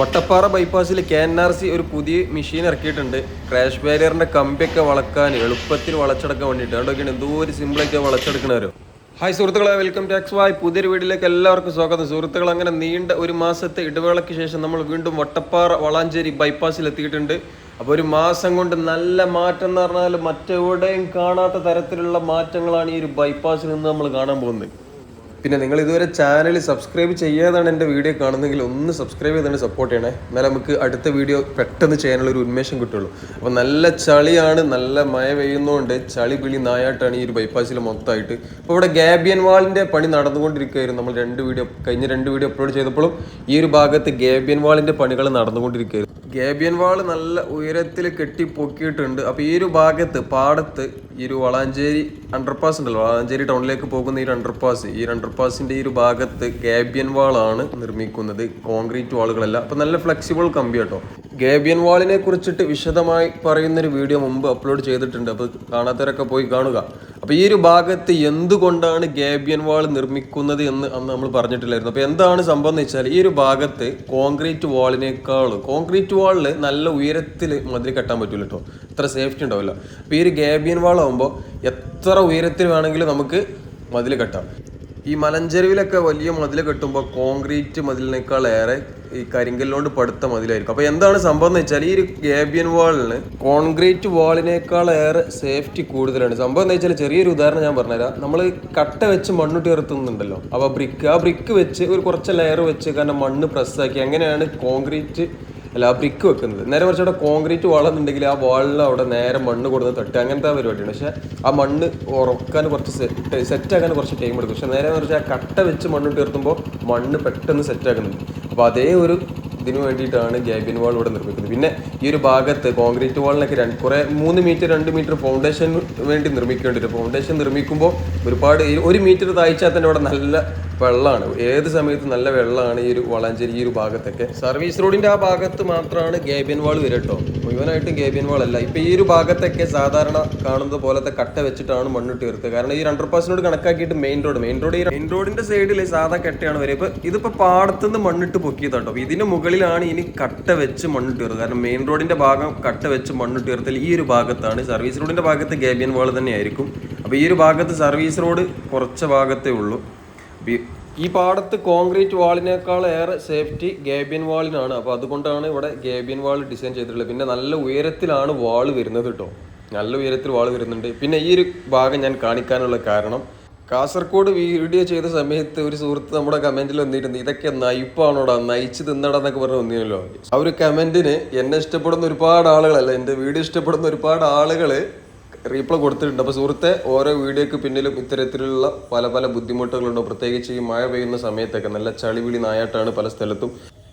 വട്ടപ്പാറ ബൈപ്പാസിൽ K N R C ഒരു പുതിയ മെഷീൻ ഇറക്കിയിട്ടുണ്ട്. ക്രാഷ് ബാരിയറിന്റെ കമ്പിയൊക്കെ വളക്കാൻ എളുപ്പത്തിൽ വളച്ചെടുക്കാൻ വേണ്ടിയിട്ട്. അതുകൊണ്ടൊക്കെയാണ് എന്തോ ഒരു സിമ്പിളൊക്കെ വളച്ചെടുക്കണവരോ ഹായ് സുഹൃത്തുക്കളെ വെൽക്കം ടാക്സ് വായ് പുതിയൊരു വീട്ടിലേക്ക് എല്ലാവർക്കും സ്വാഗതം. സുഹൃത്തുക്കൾ അങ്ങനെ നീണ്ട ഒരു മാസത്തെ ഇടവേളയ്ക്ക് ശേഷം നമ്മൾ വീണ്ടും വട്ടപ്പാറ വളാഞ്ചേരി ബൈപ്പാസിൽ എത്തിയിട്ടുണ്ട്. അപ്പോൾ ഒരു മാസം കൊണ്ട് നല്ല മാറ്റം എന്ന് പറഞ്ഞാൽ മറ്റെവിടെയും കാണാത്ത തരത്തിലുള്ള മാറ്റങ്ങളാണ് ഈ ഒരു ബൈപ്പാസിൽ നിന്ന് നമ്മൾ കാണാൻ പോകുന്നത്. പിന്നെ നിങ്ങൾ ഇതുവരെ ചാനൽ സബ്സ്ക്രൈബ് ചെയ്യാതാണ് എന്റെ വീഡിയോ കാണുന്നെങ്കിൽ ഒന്ന് സബ്സ്ക്രൈബ് ചെയ്തുകൊണ്ട് സപ്പോർട്ട് ചെയ്യണേ. എന്നാൽ നമുക്ക് അടുത്ത വീഡിയോ പെട്ടെന്ന് ചെയ്യാനുള്ള ഒരു ഉന്മേഷം കിട്ടുള്ളൂ. അപ്പോൾ നല്ല ചളിയാണ് നല്ല മഴ പെയ്യുന്നതുകൊണ്ട് ചളി പിളി നായാട്ടാണ് ഈ ഒരു ബൈപ്പാസിൽ മൊത്തമായിട്ട് അപ്പോൾ ഇവിടെ ഗാബിയൻ വാളിന്റെ പണി നടന്നുകൊണ്ടിരിക്കുകയായിരുന്നു. നമ്മൾ രണ്ട് വീഡിയോ കഴിഞ്ഞ രണ്ട് വീഡിയോ അപ്ലോഡ് ചെയ്തപ്പോഴും ഈ ഒരു ഭാഗത്ത് ഗാബിയൻ വാളിന്റെ പണികൾ നടന്നുകൊണ്ടിരിക്കുകയായിരുന്നു. ഗാബിയൻ വാൾ നല്ല ഉയരത്തിൽ കെട്ടി പൊക്കിയിട്ടുണ്ട് അപ്പോൾ ഈ ഒരു ഭാഗത്ത് പാടത്ത് ഈ ഒരു വളാഞ്ചേരി അണ്ടർപാസ് ഉണ്ടല്ലോ. വളാഞ്ചേരി ടൗണിലേക്ക് പോകുന്ന ഈ ഒരു അണ്ടർപാസ് ഈ ഒരു അണ്ടർപാസിന്റെ ഈ ഒരു ഭാഗത്ത് ഗാബിയൻ വാളാണ് നിർമ്മിക്കുന്നത്. കോൺക്രീറ്റ് വാളുകളല്ല. അപ്പോൾ നല്ല ഫ്ലെക്സിബിൾ കമ്പി കേട്ടോ. ഗാബിയൻ വാളിനെ കുറിച്ചിട്ട് വിശദമായി പറയുന്നൊരു വീഡിയോ മുമ്പ് അപ്ലോഡ് ചെയ്തിട്ടുണ്ട്. അപ്പോൾ കാണാത്തവരൊക്കെ പോയി കാണുക. അപ്പോൾ ഈ ഒരു ഭാഗത്ത് എന്തുകൊണ്ടാണ് ഗേബിയൻ വാൾ നിർമ്മിക്കുന്നത് എന്ന് അന്ന് നമ്മൾ പറഞ്ഞിട്ടില്ലായിരുന്നു. അപ്പോൾ എന്താണ് സംഭവം എന്ന് വെച്ചാൽ ഈ ഒരു ഭാഗത്ത് കോൺക്രീറ്റ് വാളിനേക്കാൾ കോൺക്രീറ്റ് വാളിൽ നല്ല ഉയരത്തിൽ മതിൽ കെട്ടാൻ പറ്റില്ല കേട്ടോ ഇത്ര സേഫ്റ്റി ഉണ്ടാവില്ല. അപ്പോൾ ഈ ഒരു ഗേബിയൻ വാൾ ആകുമ്പോൾ എത്ര ഉയരത്തിൽ വേണമെങ്കിലും നമുക്ക് മതിൽ കെട്ടാം. ഈ മലഞ്ചെരുവിലൊക്കെ വലിയ മതിൽ കെട്ടുമ്പോൾ കോൺക്രീറ്റ് മതിലിനേക്കാൾ ഏറെ ഈ കരിങ്കല്ലോണ്ട് പടുത്ത മതിലായിരിക്കും. അപ്പോൾ എന്താണ് സംഭവം എന്ന് വെച്ചാൽ ഈ ഒരു ഗേബിയൻ വാളിന് കോൺക്രീറ്റ് വാളിനേക്കാൾ ഏറെ സേഫ്റ്റി കൂടുതലാണ്. സംഭവം എന്ന് വെച്ചാൽ ചെറിയൊരു ഉദാഹരണം ഞാൻ പറഞ്ഞുതരാം. നമ്മൾ കട്ട വെച്ച് മണ്ണിട്ട് ഇറത്തുന്നുണ്ടല്ലോ അപ്പോൾ ബ്രിക്ക് ആ ബ്രിക്ക് വെച്ച് ഒരു കുറച്ച് ലെയർ വെച്ച് കാരണം മണ്ണ് പ്രസ്സാക്കി അങ്ങനെയാണ് കോൺക്രീറ്റ് അല്ല ആ ബ്രിക്ക് വെക്കുന്നത്. നേരെ കുറച്ച് അവിടെ കോൺക്രീറ്റ് വളർന്നുണ്ടെങ്കിൽ ആ വാളിൽ അവിടെ നേരെ മണ്ണ് കൊടുത്ത് തട്ടുക. അങ്ങനത്തെ പരിപാടിയാണ്. പക്ഷേ ആ മണ്ണ് ഉറക്കാൻ കുറച്ച് സെറ്റ് സെറ്റാക്കാൻ കുറച്ച് ടൈം എടുക്കും. പക്ഷേ നേരെ കുറച്ച് ആ കട്ട വെച്ച് മണ്ണ് തീർത്തുമ്പോൾ മണ്ണ് പെട്ടെന്ന് സെറ്റാക്കുന്നുണ്ട് അപ്പോൾ അതേ ഒരു ഇതിന് വേണ്ടിയിട്ടാണ് ഗ്യാബിൻ വാൾ ഇവിടെ നിർമ്മിക്കുന്നത്. പിന്നെ ഈ ഒരു ഭാഗത്ത് കോൺക്രീറ്റ് വാളിനൊക്കെ രണ്ട് കുറേ മൂന്ന് മീറ്റർ രണ്ട് മീറ്റർ ഫൗണ്ടേഷൻ വേണ്ടി നിർമ്മിക്കേണ്ടി വരും. ഫൗണ്ടേഷൻ നിർമ്മിക്കുമ്പോൾ ഒരുപാട് ഒരു മീറ്റർ താഴ്ചാൽ തന്നെ അവിടെ നല്ല വെള്ളമാണ്. ഏത് സമയത്ത് നല്ല വെള്ളമാണ് ഈ ഒരു വളാഞ്ചേരി ഈ ഒരു ഭാഗത്തൊക്കെ. സർവീസ് റോഡിന്റെ ആ ഭാഗത്ത് മാത്രമാണ് ഗേബിയൻ വാൾ വരിക കേട്ടോ മുഴുവനായിട്ടും ഗേബിയൻ വാൾ അല്ല. ഇപ്പൊ ഈ ഒരു ഭാഗത്തൊക്കെ സാധാരണ കാണുന്നത് പോലത്തെ കട്ട വെച്ചിട്ടാണ് മണ്ണിട്ട് തീർത്ത് കാരണം ഈ അണ്ടർ പാസിനോട് കണക്കാക്കിയിട്ട് മെയിൻ റോഡ് മെയിൻ റോഡ് ഈ മെയിൻ റോഡിന്റെ സൈഡിൽ സാധാ കെട്ടയാണ് വരിക. ഇപ്പൊ ഇതിപ്പോ പാടത്തുനിന്ന് മണ്ണിട്ട് പൊക്കിയതാട്ടോ അപ്പൊ ഇതിന് മുകളിലാണ് ഇനി കട്ട വെച്ച് മണ്ണിട്ട് തീർത്ത് കാരണം മെയിൻ റോഡിന്റെ ഭാഗം കട്ട വെച്ച് മണ്ണിട്ട് തീർത്തൽ ഈ ഒരു ഭാഗത്താണ്. സർവീസ് റോഡിന്റെ ഭാഗത്ത് ഗേബിയൻ വാൾ തന്നെയായിരിക്കും. അപ്പൊ ഈ ഒരു ഭാഗത്ത് സർവീസ് റോഡ് കുറച്ച് ഭാഗത്തേ ഉള്ളൂ. ഈ പാടത്ത് കോൺക്രീറ്റ് വാളിനേക്കാൾ ഏറെ സേഫ്റ്റി ഗേബിയൻ വാളിനാണ്. അപ്പോൾ അതുകൊണ്ടാണ് ഇവിടെ ഗേബിയൻ വാൾ ഡിസൈൻ ചെയ്തിട്ടുള്ളത്. പിന്നെ നല്ല ഉയരത്തിലാണ് വാൾ വരുന്നത് കേട്ടോ. നല്ല ഉയരത്തിൽ വാൾ വരുന്നുണ്ട്. പിന്നെ ഈ ഒരു ഭാഗം ഞാൻ കാണിക്കാനുള്ള കാരണം കാസർഗോഡ് വീഡിയോ ചെയ്ത സമയത്ത് ഒരു സുഹൃത്ത് നമ്മുടെ കമന്റിൽ വന്നിരുന്നു. ഇതൊക്കെ നയിപ്പാണോടാ? നയിച്ച് തിന്നടാ എന്നൊക്കെ പറഞ്ഞ് വന്നിരുന്നല്ലോ. ആ ഒരു കമന്റിന് എന്നെ ഇഷ്ടപ്പെടുന്ന ഒരുപാട് ആളുകളല്ല എന്റെ വീഡിയോ ഇഷ്ടപ്പെടുന്ന ഒരുപാട് ആളുകൾ റീപ്ലൈ കൊടുത്തിട്ടുണ്ട്. അപ്പോൾ സുഹൃത്തെ ഓരോ വീഡിയോക്ക് പിന്നിലും ഇത്തരത്തിലുള്ള പല പല ബുദ്ധിമുട്ടുകളുണ്ട്. പ്രത്യേകിച്ച് ഈ മഴ പെയ്യുന്ന സമയത്തൊക്കെ നല്ല ചളിവിളി നായാട്ടാണ് പല സ്ഥലത്തും.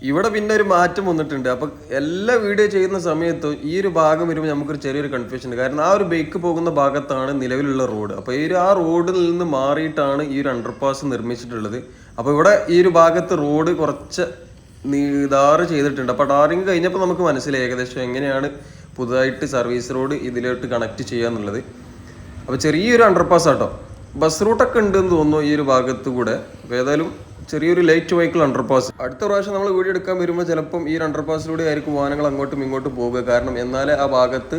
ഇവിടെ പിന്നെ ഒരു മാറ്റം വന്നിട്ടുണ്ട്. അപ്പം എല്ലാ വീഡിയോ ചെയ്യുന്ന സമയത്തും ഈ ഒരു ഭാഗം വരുമ്പോൾ നമുക്കൊരു ചെറിയൊരു കൺഫ്യൂഷൻ ഉണ്ട്. കാരണം ആ ഒരു ബൈക്ക് പോകുന്ന ഭാഗത്താണ് നിലവിലുള്ള റോഡ് അപ്പോൾ ഈ ഒരു ആ റോഡിൽ നിന്ന് മാറിയിട്ടാണ് ഈ ഒരു അണ്ടർപാസ് നിർമ്മിച്ചിട്ടുള്ളത്. അപ്പോൾ ഇവിടെ ഈ ഒരു ഭാഗത്ത് റോഡ് കുറച്ച് നീതാറ് ചെയ്തിട്ടുണ്ട്. അപ്പോൾ ടാറിങ് കഴിഞ്ഞപ്പോൾ നമുക്ക് മനസ്സിലായി ഏകദേശം എങ്ങനെയാണ് പുതുതായിട്ട് സർവീസ് റോഡ് ഇതിലോട്ട് കണക്ട് ചെയ്യാന്നുള്ളത് അപ്പോൾ ചെറിയൊരു അണ്ടർപാസ് ആട്ടോ. ബസ് റൂട്ടൊക്കെ ഉണ്ടെന്ന് തോന്നുന്നു ഈ ഒരു ഭാഗത്ത് കൂടെ. ഏതായാലും ചെറിയൊരു ലൈറ്റ് വെഹിക്കിൾ അണ്ടർപാസ് അടുത്ത പ്രാവശ്യം നമ്മൾ വീഡിയോ എടുക്കാൻ വരുമ്പോൾ ചിലപ്പം ഈ ഒരു അണ്ടർപാസിലൂടെ ആയിരിക്കും വാഹനങ്ങൾ അങ്ങോട്ടും ഇങ്ങോട്ടും പോവുക കാരണം എന്നാലേ ആ ഭാഗത്ത്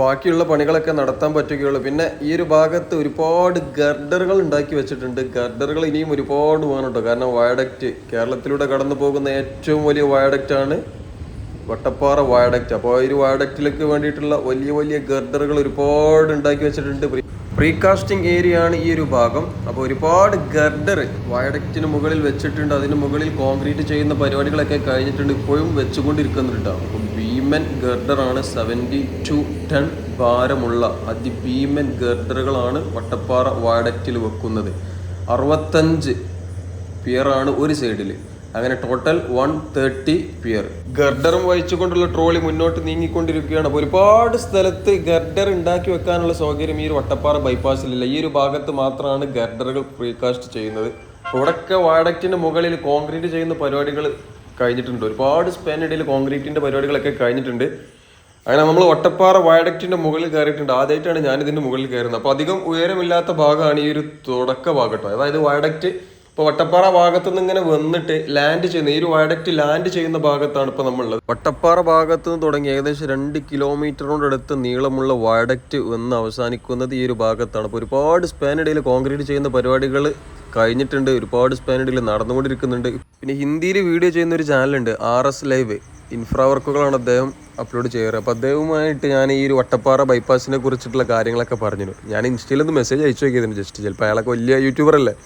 ബാക്കിയുള്ള പണികളൊക്കെ നടത്താൻ പറ്റുകയുള്ളൂ. പിന്നെ ഈ ഒരു ഭാഗത്ത് ഒരുപാട് ഗർഡറുകൾ ഉണ്ടാക്കി വെച്ചിട്ടുണ്ട്. ഗർഡറുകൾ ഇനിയും ഒരുപാട് വേണം കേട്ടോ കാരണം വയഡക്റ്റ് കേരളത്തിലൂടെ കടന്നു പോകുന്ന ഏറ്റവും വലിയ വയഡക്റ്റാണ് വട്ടപ്പാറ വയഡക്റ്റ് അപ്പോൾ ഈ ഒരു വയഡക്റ്റിലേക്ക് വേണ്ടിയിട്ടുള്ള വലിയ വലിയ ഗർഡറുകൾ ഒരുപാട് ഉണ്ടാക്കി വെച്ചിട്ടുണ്ട്. പ്രീകാസ്റ്റിംഗ് ഏരിയ ആണ് ഈ ഒരു ഭാഗം. അപ്പോൾ ഒരുപാട് ഗർഡർ വയഡക്റ്റിന് മുകളിൽ വെച്ചിട്ടുണ്ട്. അതിന് മുകളിൽ കോൺക്രീറ്റ് ചെയ്യുന്ന പരിപാടികളൊക്കെ കഴിഞ്ഞിട്ടുണ്ട്. ഇപ്പോഴും വെച്ചുകൊണ്ടിരിക്കുന്നുണ്ട് അപ്പോൾ ഭീമൻ ഗർഡറാണ് സെവന്റി ടു ടൺ ഭാരമുള്ള അതി അതിഭീമൻ ഗർഡറുകളാണ് വട്ടപ്പാറ വയഡക്റ്റിൽ വെക്കുന്നത്. അറുപത്തഞ്ച് പിയറാണ് ഒരു സൈഡിൽ അങ്ങനെ ടോട്ടൽ വൺ തേർട്ടി പിയർ ഗർഡറും വഹിച്ചുകൊണ്ടുള്ള ട്രോളി മുന്നോട്ട് നീങ്ങിക്കൊണ്ടിരിക്കുകയാണ്. അപ്പോൾ ഒരുപാട് സ്ഥലത്ത് ഗർഡർ ഉണ്ടാക്കി വെക്കാനുള്ള സൗകര്യം ഈ ഒരു വട്ടപ്പാറ ബൈപ്പാസിലില്ല ഈ ഒരു ഭാഗത്ത് മാത്രമാണ് ഗർഡറുകൾ പ്രീകാസ്റ്റ് ചെയ്യുന്നത്. ഇവിടെയൊക്കെ വാഡക്റ്റിന്റെ മുകളിൽ കോൺക്രീറ്റ് ചെയ്യുന്ന പരിപാടികൾ കഴിഞ്ഞിട്ടുണ്ട്. ഒരുപാട് സ്പാനിടയിൽ കോൺക്രീറ്റിന്റെ പരിപാടികളൊക്കെ കഴിഞ്ഞിട്ടുണ്ട്. അങ്ങനെ നമ്മൾ ഒട്ടപ്പാറ വയഡക്റ്റിന്റെ മുകളിൽ കയറിയിട്ടുണ്ട്. ആദ്യമായിട്ടാണ് ഞാൻ ഇതിന്റെ മുകളിൽ കയറുന്നത്. അപ്പോൾ അധികം ഉയരമില്ലാത്ത ഭാഗമാണ് ഈ ഒരു തുടക്ക ഭാഗം കേട്ടോ അതായത് വയഡക്റ്റ് ഇപ്പോൾ വട്ടപ്പാറ ഭാഗത്തു നിന്ന് ഇങ്ങനെ വന്നിട്ട് ലാൻഡ് ചെയ്യുന്ന ഈ ഒരു വയഡക്റ്റ് ലാൻഡ് ചെയ്യുന്ന ഭാഗത്താണ് ഇപ്പോൾ നമ്മളുള്ളത്. വട്ടപ്പാറ ഭാഗത്തു നിന്ന് തുടങ്ങി ഏകദേശം രണ്ട് കിലോമീറ്ററിനോട് അടുത്ത് നീളമുള്ള വയഡക്റ്റ് വന്ന് അവസാനിക്കുന്നത് ഈ ഒരു ഭാഗത്താണ്. അപ്പോൾ ഒരുപാട് സ്പാനിടയിൽ കോൺക്രീറ്റ് ചെയ്യുന്ന പരിപാടികൾ കഴിഞ്ഞിട്ടുണ്ട് ഒരുപാട് സ്പാനിടയിൽ നടന്നുകൊണ്ടിരിക്കുന്നുണ്ട്. പിന്നെ ഹിന്ദിയിൽ വീഡിയോ ചെയ്യുന്ന ഒരു ചാനലുണ്ട് ആർ എസ് ലൈവ് ഇൻഫ്രാ വർക്കുകളാണ് അദ്ദേഹം അപ്ലോഡ് ചെയ്യാറ്. അപ്പോൾ അദ്ദേഹവുമായിട്ട് ഞാൻ ഈ ഒരു വട്ടപ്പാറ ബൈപ്പാസിനെ കുറിച്ചിട്ടുള്ള കാര്യങ്ങളൊക്കെ പറഞ്ഞിരുന്നു. ഞാൻ ഇൻസ്റ്റയിലൊന്ന് മെസ്സേജ് അയച്ചു നോക്കിയതിന് ജസ്റ്റ് ചിലപ്പോൾ അയാളൊക്കെ വലിയ യൂട്യൂബർ അല്ലേ?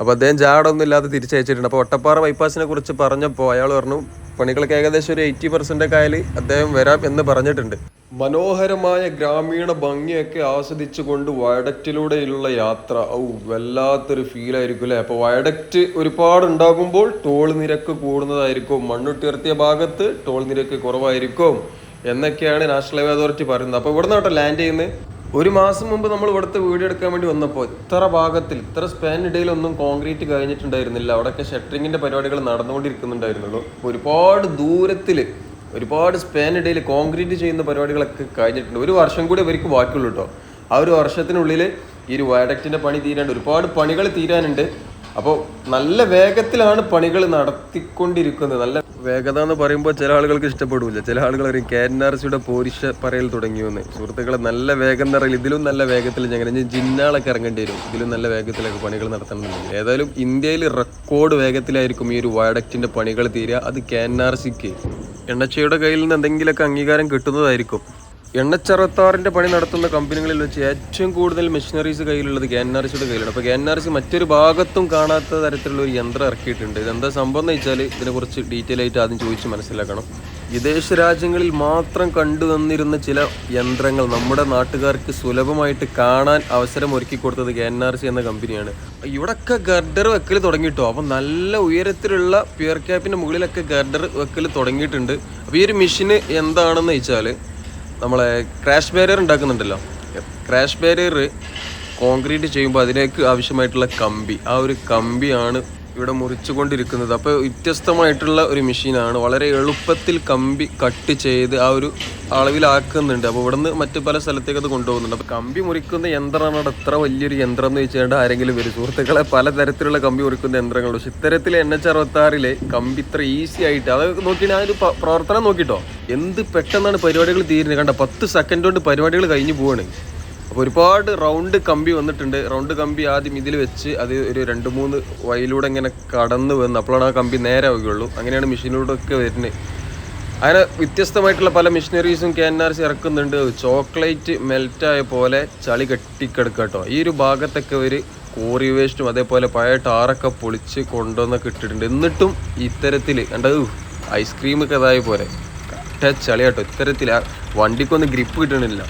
അപ്പോൾ അദ്ദേഹം ജാടൊന്നും ഇല്ലാതെ തിരിച്ചയച്ചിട്ടുണ്ട്. അപ്പോൾ ഒട്ടപ്പാറ ബൈപ്പാസിനെ കുറിച്ച് പറഞ്ഞപ്പോൾ അയാൾ പറഞ്ഞു പണികൾക്ക് ഏകദേശം ഒരു എയ്റ്റി പെർസെന്റ് ആയാൽ അദ്ദേഹം വരാം എന്ന് പറഞ്ഞിട്ടുണ്ട്. മനോഹരമായ ഗ്രാമീണ ഭംഗിയൊക്കെ ആസ്വദിച്ചുകൊണ്ട് വയഡക്റ്റിലൂടെയുള്ള യാത്ര ഔ വല്ലാത്തൊരു ഫീൽ ആയിരിക്കും അല്ലേ? അപ്പോൾ വയഡക്റ്റ് ഒരുപാട് ഉണ്ടാകുമ്പോൾ ടോൾ നിരക്ക് കൂടുന്നതായിരിക്കും. മണ്ണുട്ടിർത്തിയ ഭാഗത്ത് ടോൾ നിരക്ക് കുറവായിരിക്കും. എന്നൊക്കെയാണ് നാഷണൽ ഹൈവേ അതോറിറ്റി പറയുന്നത്. അപ്പോൾ ഇവിടെ നിന്നാട്ടോ ലാൻഡ് ചെയ്യുന്നത്? ഒരു മാസം മുമ്പ് നമ്മൾ ഇവിടുത്തെ വീട് എടുക്കാൻ വേണ്ടി വന്നപ്പോൾ ഇത്ര ഭാഗത്തിൽ ഇത്ര സ്പാനിടയിലൊന്നും കോൺക്രീറ്റ് കഴിഞ്ഞിട്ടുണ്ടായിരുന്നില്ല. അവിടെയൊക്കെ ഷട്ടറിങ്ങിന്റെ പരിപാടികൾ നടന്നുകൊണ്ടിരിക്കുന്നുണ്ടായിരുന്നുള്ളൂ. ഒരുപാട് ദൂരത്തിൽ ഒരുപാട് സ്പാനിടയിൽ കോൺക്രീറ്റ് ചെയ്യുന്ന പരിപാടികളൊക്കെ കഴിഞ്ഞിട്ടുണ്ട്. ഒരു വർഷം കൂടി ഇവർക്ക് ബാക്കിയുള്ളൂ കേട്ടോ. ആ ഒരു വർഷത്തിനുള്ളിൽ ഈ ഒരു വയഡക്റ്റിന്റെ പണി തീരാണ്ട് ഒരുപാട് പണികൾ തീരാനുണ്ട്. അപ്പോൾ നല്ല വേഗത്തിലാണ് പണികൾ നടത്തിക്കൊണ്ടിരിക്കുന്നത്. നല്ല വേഗത എന്ന് പറയുമ്പോൾ ചില ആളുകൾക്ക് ഇഷ്ടപ്പെടില്ല ചില ആളുകൾ പറയും കെ എൻ ആർ സിയുടെ പോരിഷ പറയൽ തുടങ്ങിയെന്ന്. സുഹൃത്തുക്കളെ നല്ല വേഗം എന്ന് ഇതിലും നല്ല വേഗത്തിൽ ഞങ്ങൾ ജിന്നാളൊക്കെ ഇറങ്ങേണ്ടി വരും. ഇതിലും നല്ല വേഗത്തിലൊക്കെ പണികൾ നടത്തണമെന്നുണ്ടെങ്കിൽ. ഏതായാലും ഇന്ത്യയിൽ റെക്കോർഡ് വേഗത്തിലായിരിക്കും ഈ ഒരു വയഡക്റ്റിന്റെ പണികൾ തീരുക. അത് കെ എൻ ആർ സിക്ക് എണ്ണച്ചയുടെ കയ്യിൽ നിന്ന് എന്തെങ്കിലുമൊക്കെ അംഗീകാരം കിട്ടുന്നതായിരിക്കും. എണ്ണച്ചറത്താറിന്റെ പണി നടത്തുന്ന കമ്പനികളിൽ വെച്ച് ഏറ്റവും കൂടുതൽ മെഷീനറീസ് കയ്യിലുള്ളത് കെ എൻ ആർ സിയുടെ കയ്യിലാണ്. അപ്പോൾ കെ എൻ ആർ സി മറ്റൊരു ഭാഗത്തും കാണാത്ത തരത്തിലുള്ള ഒരു യന്ത്രം ഇറക്കിയിട്ടുണ്ട്. ഇതെന്താ സംഭവം എന്ന് വെച്ചാൽ ഇതിനെക്കുറിച്ച് ഡീറ്റെയിൽ ആയിട്ട് ആദ്യം ചോദിച്ച് മനസ്സിലാക്കണം. വിദേശ രാജ്യങ്ങളിൽ മാത്രം കണ്ടുവന്നിരുന്ന ചില യന്ത്രങ്ങൾ നമ്മുടെ നാട്ടുകാർക്ക് സുലഭമായിട്ട് കാണാൻ അവസരം ഒരുക്കി കൊടുത്തത് കെ എൻ ആർ സി എന്ന കമ്പനിയാണ്. ഇവിടൊക്കെ ഗർഡർ വെക്കൽ തുടങ്ങിയിട്ടോ? അപ്പം നല്ല ഉയരത്തിലുള്ള പിയർ ക്യാപ്പിന്റെ മുകളിലൊക്കെ ഗർഡർ വെക്കൽ തുടങ്ങിയിട്ടുണ്ട്. അപ്പോൾ ഈ ഒരു മെഷീന് എന്താണെന്ന് വെച്ചാൽ നമ്മളെ ക്രാഷ് ബാരിയർ ഉണ്ടാക്കുന്നുണ്ടല്ലോ. ക്രാഷ് ബാരിയർ കോൺക്രീറ്റ് ചെയ്യുമ്പോൾ അതിലേക്ക് ആവശ്യമായിട്ടുള്ള കമ്പി. ആ ഒരു കമ്പിയാണ് ഇവിടെ മുറിച്ചുകൊണ്ടിരിക്കുന്നത്. അപ്പോൾ വ്യത്യസ്തമായിട്ടുള്ള ഒരു മെഷീനാണ്. വളരെ എളുപ്പത്തിൽ കമ്പി കട്ട് ചെയ്ത് ആ ഒരു അളവിലാക്കുന്നുണ്ട്. അപ്പോൾ ഇവിടുന്ന് മറ്റു പല സ്ഥലത്തേക്ക് അത് കൊണ്ടുപോകുന്നുണ്ട്. അപ്പോൾ കമ്പി മുറിക്കുന്ന യന്ത്രമാണ് അവിടെ എത്ര വലിയൊരു യന്ത്രം എന്ന് വെച്ചാൽ ആരെങ്കിലും വരും. സുഹൃത്തുക്കളെ പലതരത്തിലുള്ള കമ്പി മുറിക്കുന്ന യന്ത്രങ്ങളുണ്ട്. പക്ഷേ ഇത്തരത്തിൽ എൻ എച്ച് അറുപത്താറിലെ കമ്പി ഇത്ര ഈസി ആയിട്ട് അത് നോക്കി ഞാൻ ഒരു പ്രവർത്തനം നോക്കിട്ടോ എന്ത് പെട്ടെന്നാണ് പരിപാടികൾ തീരുന്നത്? കണ്ട പത്ത് സെക്കൻഡ് കൊണ്ട് പരിപാടികൾ കഴിഞ്ഞു പോവാണ്. അപ്പോൾ ഒരുപാട് റൗണ്ട് കമ്പി വന്നിട്ടുണ്ട്. റൗണ്ട് കമ്പി ആദ്യം ഇതിൽ വെച്ച് അത് ഒരു രണ്ട് മൂന്ന് വയലൂടെ ഇങ്ങനെ കടന്ന് വന്ന് അപ്പോഴാണ് ആ കമ്പി നേരെ ആവുകയുള്ളൂ. അങ്ങനെയാണ് മെഷീനിലൂടെ ഒക്കെ വരുന്നത്. അങ്ങനെ വ്യത്യസ്തമായിട്ടുള്ള പല മെഷീനറീസും കെ എൻ ആർ സി ഇറക്കുന്നുണ്ട്. ചോക്ലേറ്റ് മെൽറ്റായ പോലെ ചളി കെട്ടിക്കിടക്കുക കേട്ടോ. ഈ ഒരു ഭാഗത്തൊക്കെ ഒരു കോറി വേസ്റ്റും അതേപോലെ പഴയ ടാറൊക്കെ പൊളിച്ച് കൊണ്ടുവന്നൊക്കെ ഇട്ടിട്ടുണ്ട്. എന്നിട്ടും ഇത്തരത്തിൽ കണ്ടത് ഐസ്ക്രീം ഒക്കെ അതായ പോലെ. കട്ട ചളിയാട്ടോ. ഇത്തരത്തിൽ ആ വണ്ടിക്കൊന്നും ഗ്രിപ്പ് കിട്ടണില്ല.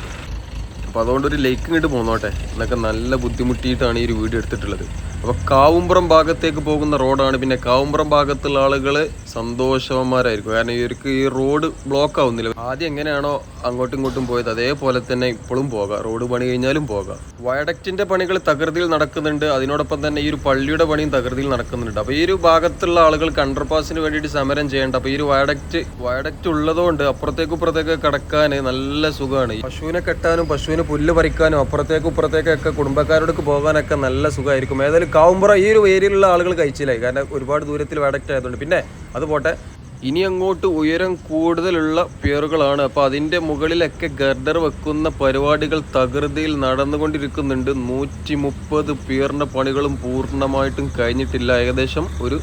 അപ്പോൾ അതുകൊണ്ട് ഒരു ലേക്ക് ഇങ്ങോട്ട് പോന്നോട്ടെ. എന്നൊക്കെ നല്ല ബുദ്ധിമുട്ടിയിട്ടാണ് ഈ ഒരു വീഡിയോ എടുത്തിട്ടുള്ളത്. അപ്പോൾ കാവുംപുറം ഭാഗത്തേക്ക് പോകുന്ന റോഡാണ്. പിന്നെ കാവുംപുറം ഭാഗത്തുള്ള ആളുകൾ സന്തോഷവന്മാരായിരിക്കും. കാരണം ഇവർക്ക് ഈ റോഡ് ബ്ലോക്ക് ആവുന്നില്ല. ആദ്യം എങ്ങനെയാണോ അങ്ങോട്ടും ഇങ്ങോട്ടും പോയത് അതേപോലെ തന്നെ ഇപ്പോഴും പോകാം. റോഡ് പണി കഴിഞ്ഞാലും പോകാം. വയഡക്റ്റിന്റെ പണികൾ തകൃതിയിൽ നടക്കുന്നുണ്ട്. അതിനോടൊപ്പം തന്നെ ഈ ഒരു പള്ളിയുടെ പണിയും തകൃതിയിൽ നടക്കുന്നുണ്ട്. അപ്പോൾ ഈ ഒരു ഭാഗത്തുള്ള ആളുകൾക്ക് അണ്ടർപാസിന് വേണ്ടിയിട്ട് സമരം ചെയ്യേണ്ട. അപ്പോൾ ഈ ഒരു വയഡക്റ്റ് വയഡക്റ്റ് ഉള്ളതുകൊണ്ട് അപ്പുറത്തേക്കും ഇപ്പുറത്തേക്ക് കടക്കാൻ നല്ല സുഖമാണ്. പശുവിനെ കെട്ടാനും പശുവിന് പുല്ല് പറിക്കാനും അപ്പുറത്തേക്കും ഇപ്പുറത്തേക്കൊക്കെ കുടുംബക്കാരോടൊക്കെ പോകാനൊക്കെ നല്ല സുഖമായിരിക്കും. ഏതായാലും കാവുമ്പുറ ഈ ഒരു ഏരിയയിലുള്ള ആളുകൾ കഴിച്ചില്ലായി കാരണം ഒരുപാട് ദൂരത്തിൽ വയഡക്റ്റ് ആയതുകൊണ്ട്. പിന്നെ അത് പോട്ടെ ഇനി അങ്ങോട്ട് ഉയരം കൂടുതലുള്ള പേറുകളാണ്. അപ്പോൾ അതിന്റെ മുകളിലൊക്കെ ഗർഡർ വെക്കുന്ന പരിപാടികൾ തകൃതിയിൽ നടന്നുകൊണ്ടിരിക്കുന്നുണ്ട്. നൂറ്റി മുപ്പത് പേറിന്റെ പണികളും പൂർണമായിട്ടും കഴിഞ്ഞിട്ടില്ല. ഏകദേശം ഒരു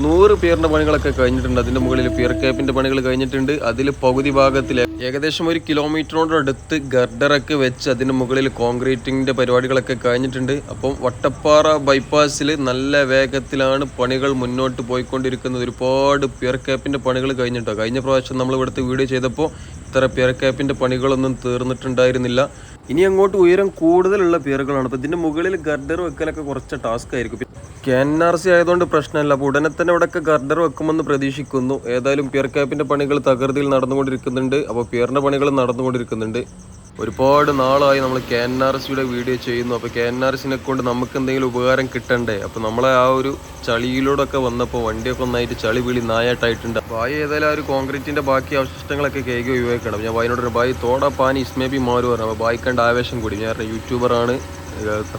നൂറ് പിയറിന്റെ പണികളൊക്കെ കഴിഞ്ഞിട്ടുണ്ട്. അതിന്റെ മുകളിൽ പിയർ ക്യാപ്പിന്റെ പണികൾ കഴിഞ്ഞിട്ടുണ്ട്. അതിൽ പകുതി ഭാഗത്തിൽ ഏകദേശം ഒരു കിലോമീറ്ററോട് അടുത്ത് ഗർഡറൊക്കെ വെച്ച് അതിന്റെ മുകളിൽ കോൺക്രീറ്റിന്റെ പരിപാടികളൊക്കെ കഴിഞ്ഞിട്ടുണ്ട്. അപ്പം വട്ടപ്പാറ ബൈപ്പാസിൽ നല്ല വേഗത്തിലാണ് പണികൾ മുന്നോട്ട് പോയിക്കൊണ്ടിരിക്കുന്നത്. ഒരുപാട് പിയർ ക്യാപ്പിന്റെ പണികൾ കഴിഞ്ഞിട്ടോ? കഴിഞ്ഞ പ്രാവശ്യം നമ്മൾ ഇവിടുത്തെ വീഡിയോ ചെയ്തപ്പോൾ ഇത്ര പിയർ ക്യാപ്പിന്റെ പണികളൊന്നും തീർന്നിട്ടുണ്ടായിരുന്നില്ല. ഇനി അങ്ങോട്ട് ഉയരം കൂടുതലുള്ള പിയറുകളാണ് അപ്പോൾ ഇതിന്റെ മുകളിൽ ഗർഡർ വെക്കലൊക്കെ കുറച്ച് ടാസ്ക് ആയിരിക്കും. കെ എൻ ആർ സി ആയതുകൊണ്ട് പ്രശ്നമല്ല. അപ്പോൾ ഉടനെ തന്നെ ഇവിടെയൊക്കെ ഗർഡർ വെക്കുമെന്ന് പ്രതീക്ഷിക്കുന്നു. ഏതായാലും പിയർ ക്യാപ്പിന്റെ പണികൾ തകൃതിയിൽ നടന്നുകൊണ്ടിരിക്കുന്നുണ്ട്. അപ്പോൾ പിയറിന്റെ പണികൾ നടന്നുകൊണ്ടിരിക്കുന്നുണ്ട്. ഒരുപാട് നാളായി നമ്മൾ കെ എൻ ആർ എസിയുടെ വീഡിയോ ചെയ്യുന്നു. അപ്പോൾ കെ എൻ ആർ എസിനെ കൊണ്ട് നമുക്ക് എന്തെങ്കിലും ഉപകാരം കിട്ടണ്ടേ? അപ്പോൾ നമ്മളെ ആ ഒരു ചളിയിലൂടെയൊക്കെ വന്നപ്പോൾ വണ്ടിയൊക്കെ ഒന്നായിട്ട് ചളി വിളി നായായിട്ടായിട്ടുണ്ട് ബായി ഏതായാലും ആ ഒരു കോൺക്രീറ്റിന്റെ ബാക്കി അവശിഷ്ടങ്ങളൊക്കെ കേൾക്കുക ഉപയോഗിക്കണം ഞാൻ വായിനോട് ബായി തോട പാനി ഇസ്മേ ബി മാറു പറഞ്ഞു. അപ്പോൾ കണ്ട ആവേശം കൂടി. ഞാൻ യൂട്യൂബറാണ്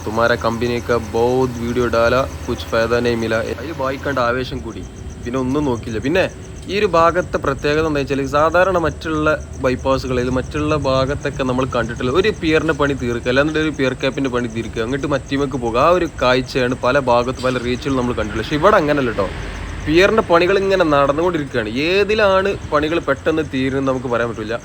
തുമാര കമ്പനിയൊക്കെ ബൗദ് വീഡിയോ ഡാല കുച്ച് ഫായദ നെയ്മില. അതിൽ കണ്ട ആവേശം കൂടി. പിന്നെ ഒന്നും നോക്കില്ല പിന്നെ ഈ ഒരു ഭാഗത്തെ പ്രത്യേകത എന്താ വെച്ചാൽ സാധാരണ മറ്റുള്ള ബൈപ്പാസുകളിൽ മറ്റുള്ള ഭാഗത്തൊക്കെ നമ്മൾ കണ്ടിട്ടുള്ള ഒരു പിയറിന്റെ പണി തീർക്കുക. അല്ലാണ്ട് ഒരു പിയർ ക്യാപ്പിന്റെ പണി തീർക്കുക. അങ്ങോട്ട് മറ്റീമക്ക് പോകുക ആ ഒരു കാഴ്ചയാണ് പല ഭാഗത്ത് പല റീച്ചുകളും നമ്മൾ കണ്ടിട്ടുള്ളത്. പക്ഷേ ഇവിടെ അങ്ങനല്ല കേട്ടോ പിയറിന്റെ പണികൾ ഇങ്ങനെ നടന്നുകൊണ്ടിരിക്കുകയാണ്. ഏതിലാണ് പണികൾ പെട്ടെന്ന് തീരുന്നത് നമുക്ക് പറയാൻ പറ്റില്ല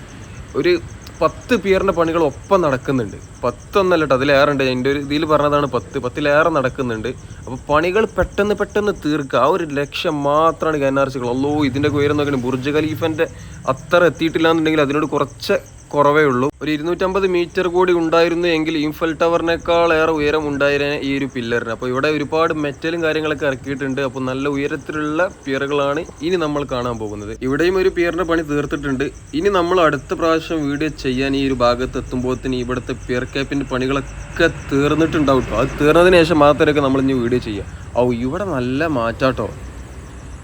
ഒരു പത്ത് പിയറിന്റെ പണികൾ ഒപ്പം നടക്കുന്നുണ്ട്. പത്തൊന്നല്ല കേട്ടോ അതിലേറെ ഉണ്ട് എന്റെ ഒരു ഇതിൽ പറഞ്ഞതാണ് പത്ത്. പത്തിലേറെ നടക്കുന്നുണ്ട്. അപ്പോൾ പണികൾ പെട്ടെന്ന് പെട്ടെന്ന് തീർക്കുക. ആ ഒരു ലക്ഷ്യം മാത്രമാണ് കെ എൻ ആർ സികൾ അല്ലോ ഇതിന്റെ ഉയരം നോക്കണം ബുർജ് ഖലീഫന്റെ അത്ര എത്തിയിട്ടില്ല എന്നുണ്ടെങ്കിൽ അതിനോട് കുറച്ച് കുറവേ ഉള്ളൂ. ഒരു ഇരുന്നൂറ്റമ്പത് മീറ്റർ കൂടി ഉണ്ടായിരുന്നു എങ്കിൽ ഇൻഫൽ ടവറിനേക്കാൾ ഏറെ ഉയരം ഉണ്ടായിരുന്ന ഈ ഒരു പില്ലറിന്. അപ്പോൾ ഇവിടെ ഒരുപാട് മെറ്റലും കാര്യങ്ങളൊക്കെ ഇറക്കിയിട്ടുണ്ട്. അപ്പോൾ നല്ല ഉയരത്തിലുള്ള പിയറുകളാണ് ഇനി നമ്മൾ കാണാൻ പോകുന്നത്. ഇവിടെയും ഒരു പിയറിന്റെ പണി തീർത്തിട്ടുണ്ട്. ഇനി നമ്മൾ അടുത്ത പ്രാവശ്യം വീഡിയോ ചെയ്യാൻ ഈ ഒരു ഭാഗത്ത് എത്തുമ്പോഴത്തേന് ഇവിടുത്തെ പിയർ ക്യാപ്പിന്റെ പണികളൊക്കെ തീർന്നിട്ടുണ്ടാവും കേട്ടോ അത് തീർന്നതിന് ശേഷം മാത്രമൊക്കെ നമ്മൾ ഇനി വീഡിയോ ചെയ്യാം. ഓ ഇവിടെ നല്ല മാറ്റാട്ടോ.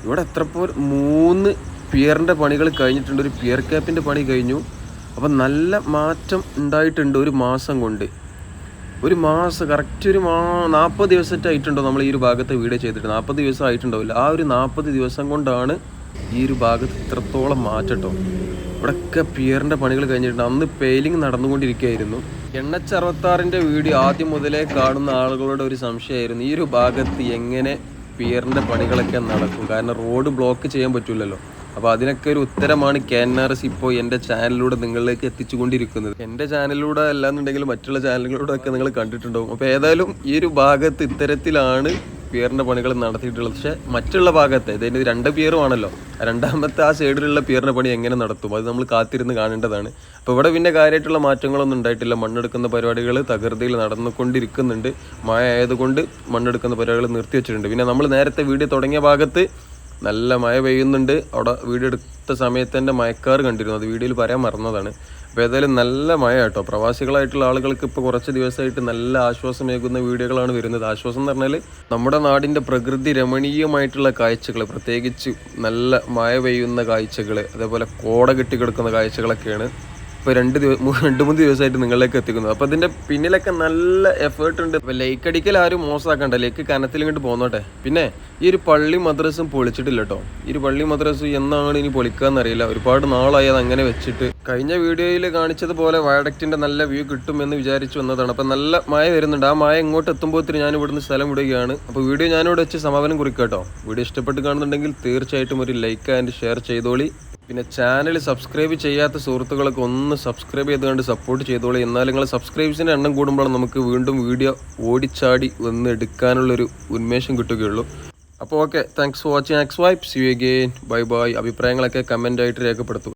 ഇവിടെ എത്ര മൂന്ന് പിയറിന്റെ പണികൾ കഴിഞ്ഞിട്ടുണ്ട്. ഒരു പിയർ ക്യാപ്പിന്റെ പണി കഴിഞ്ഞു. അപ്പം നല്ല മാറ്റം ഉണ്ടായിട്ടുണ്ട് ഒരു മാസം കൊണ്ട്. ഒരു മാസം കറക്റ്റ് ഒരു മാ നാൽപ്പത് ദിവസമായിട്ടുണ്ടോ നമ്മൾ ഈ ഒരു ഭാഗത്തെ വീഡിയോ ചെയ്തിട്ട്. നാൽപ്പത് ദിവസം ആയിട്ടുണ്ടാവില്ല. ആ ഒരു നാൽപ്പത് ദിവസം കൊണ്ടാണ് ഈ ഒരു ഭാഗത്ത് ഇത്രത്തോളം മാറ്റട്ടോ. ഇവിടെയൊക്കെ പിയറിന്റെ പണികൾ കഴിഞ്ഞിട്ടുണ്ട്. അന്ന് പെയിലിംഗ് നടന്നുകൊണ്ടിരിക്കുകയായിരുന്നു. എണ്ണച്ചറുപത്താറിന്റെ വീഡിയോ ആദ്യം മുതലേ കാണുന്ന ആളുകളുടെ ഒരു സംശയമായിരുന്നു. ഈ ഒരു ഭാഗത്ത് എങ്ങനെ പിയറിന്റെ പണികളൊക്കെ നടക്കും? കാരണം റോഡ് ബ്ലോക്ക് ചെയ്യാൻ പറ്റില്ലല്ലോ. അപ്പോൾ അതിനൊക്കെ ഒരു ഉത്തരമാണ് കെ എൻ ആർ എസ് ഇപ്പോൾ എന്റെ ചാനലിലൂടെ നിങ്ങളിലേക്ക് എത്തിച്ചുകൊണ്ടിരിക്കുന്നത്. എന്റെ ചാനലിലൂടെ അല്ലാന്നുണ്ടെങ്കിൽ മറ്റുള്ള ചാനലുകളിലൂടെ ഒക്കെ നിങ്ങൾ കണ്ടിട്ടുണ്ടാവും. അപ്പോൾ ഏതായാലും ഈ ഒരു ഭാഗത്ത് ഇത്തരത്തിലാണ് പിയറിന്റെ പണികൾ നടത്തിയിട്ടുള്ളത്. പക്ഷേ മറ്റുള്ള ഭാഗത്തെ ഇതിന്റെ രണ്ട് പിയറുമാണല്ലോ രണ്ടാമത്തെ ആ സൈഡിലുള്ള പിയറിന്റെ പണി എങ്ങനെ നടത്തും? അത് നമ്മൾ കാത്തിരുന്ന് കാണേണ്ടതാണ്. അപ്പോൾ ഇവിടെ പിന്നെ കാര്യമായിട്ടുള്ള മാറ്റങ്ങളൊന്നും ഉണ്ടായിട്ടില്ല. മണ്ണെടുക്കുന്ന പരിപാടികൾ തകൃതിയിൽ നടന്നുകൊണ്ടിരിക്കുന്നുണ്ട്. മഴ ആയതുകൊണ്ട് മണ്ണെടുക്കുന്ന പരിപാടികൾ നിർത്തി വെച്ചിട്ടുണ്ട് പിന്നെ നമ്മൾ നേരത്തെ വീഡിയോ തുടങ്ങിയ ഭാഗത്ത് നല്ല മഴ പെയ്യുന്നുണ്ട്. അവിടെ വീഡിയോ എടുത്ത സമയത്ത് എന്റെ മയക്കാർ കണ്ടിരുന്നു. അത് വീഡിയോയിൽ പറയാൻ മറന്നതാണ്. അപ്പോൾ ഏതായാലും നല്ല മഴ കേട്ടോ പ്രവാസികളായിട്ടുള്ള ആളുകൾക്ക് ഇപ്പോൾ കുറച്ച് ദിവസമായിട്ട് നല്ല ആശ്വാസമേകുന്ന വീഡിയോകളാണ് വരുന്നത്. ആശ്വാസം എന്ന് പറഞ്ഞാൽ നമ്മുടെ നാടിന്റെ പ്രകൃതി രമണീയമായിട്ടുള്ള കാഴ്ചകൾ പ്രത്യേകിച്ച് നല്ല മഴ പെയ്യുന്ന കാഴ്ചകൾ അതേപോലെ കോട കെട്ടിക്കിടക്കുന്ന കാഴ്ചകളൊക്കെയാണ് ഇപ്പോൾ രണ്ട് ദിവസം രണ്ട് മൂന്ന് ദിവസമായിട്ട് നിങ്ങളിലേക്ക് എത്തിക്കുന്നത് അപ്പോൾ അതിന്റെ പിന്നിലൊക്കെ നല്ല എഫേർട്ട് ഉണ്ട്. അപ്പോൾ ലേക്ക് അടിക്കൽ ആരും മോശമാക്കണ്ട. ലേക്ക് കനത്തിൽ ഇങ്ങോട്ട് പോന്നോട്ടെ. പിന്നെ ഈ ഒരു പള്ളി മദ്രസും പൊളിച്ചിട്ടില്ല കേട്ടോ ഈ ഒരു പള്ളി മദ്രസ് എന്നാണ് ഇനി പൊളിക്കാന്ന് അറിയില്ല ഒരുപാട് നാളായി അത് അങ്ങനെ വെച്ചിട്ട് കഴിഞ്ഞ വീഡിയോയിൽ കാണിച്ചതുപോലെ വയഡക്റ്റിന്റെ നല്ല വ്യൂ കിട്ടും എന്ന് വിചാരിച്ചു വന്നതാണ്. അപ്പോൾ നല്ല മഴ വരുന്നുണ്ട്. ആ മായ ഇങ്ങോട്ട് എത്തുമ്പോഴത്തേന് ഞാൻ ഇവിടുന്ന് സ്ഥലം വിടുകയാണ്. അപ്പോൾ വീഡിയോ ഞാനിവിടെ വെച്ച് സമാപനം കേട്ടോ. വീഡിയോ ഇഷ്ടപ്പെട്ട് കാണുന്നുണ്ടെങ്കിൽ തീർച്ചയായിട്ടും ഒരു ലൈക്ക് ആൻഡ് ഷെയർ ചെയ്തോളി. പിന്നെ ചാനൽ സബ്സ്ക്രൈബ് ചെയ്യാത്ത സുഹൃത്തുക്കളൊക്കെ ഒന്ന് സബ്സ്ക്രൈബ് ചെയ്തുകൊണ്ട് സപ്പോർട്ട് ചെയ്തോളി. എന്നാൽ നിങ്ങൾ സബ്സ്ക്രൈബ്സിന്റെ എണ്ണം കൂടുമ്പോൾ നമുക്ക് വീണ്ടും വീഡിയോ ഓടിച്ചാടി വന്ന് എടുക്കാനുള്ളൊരു ഉന്മേഷം കിട്ടുകയുള്ളൂ. അപ്പോൾ ഓക്കെ താങ്ക്സ് ഫോർ വാച്ചിങ് എക്സ് wipe see you again bye bye അഭിപ്രായങ്ങളൊക്കെ കമന്റായിട്ട് രേഖപ്പെടുത്തുക.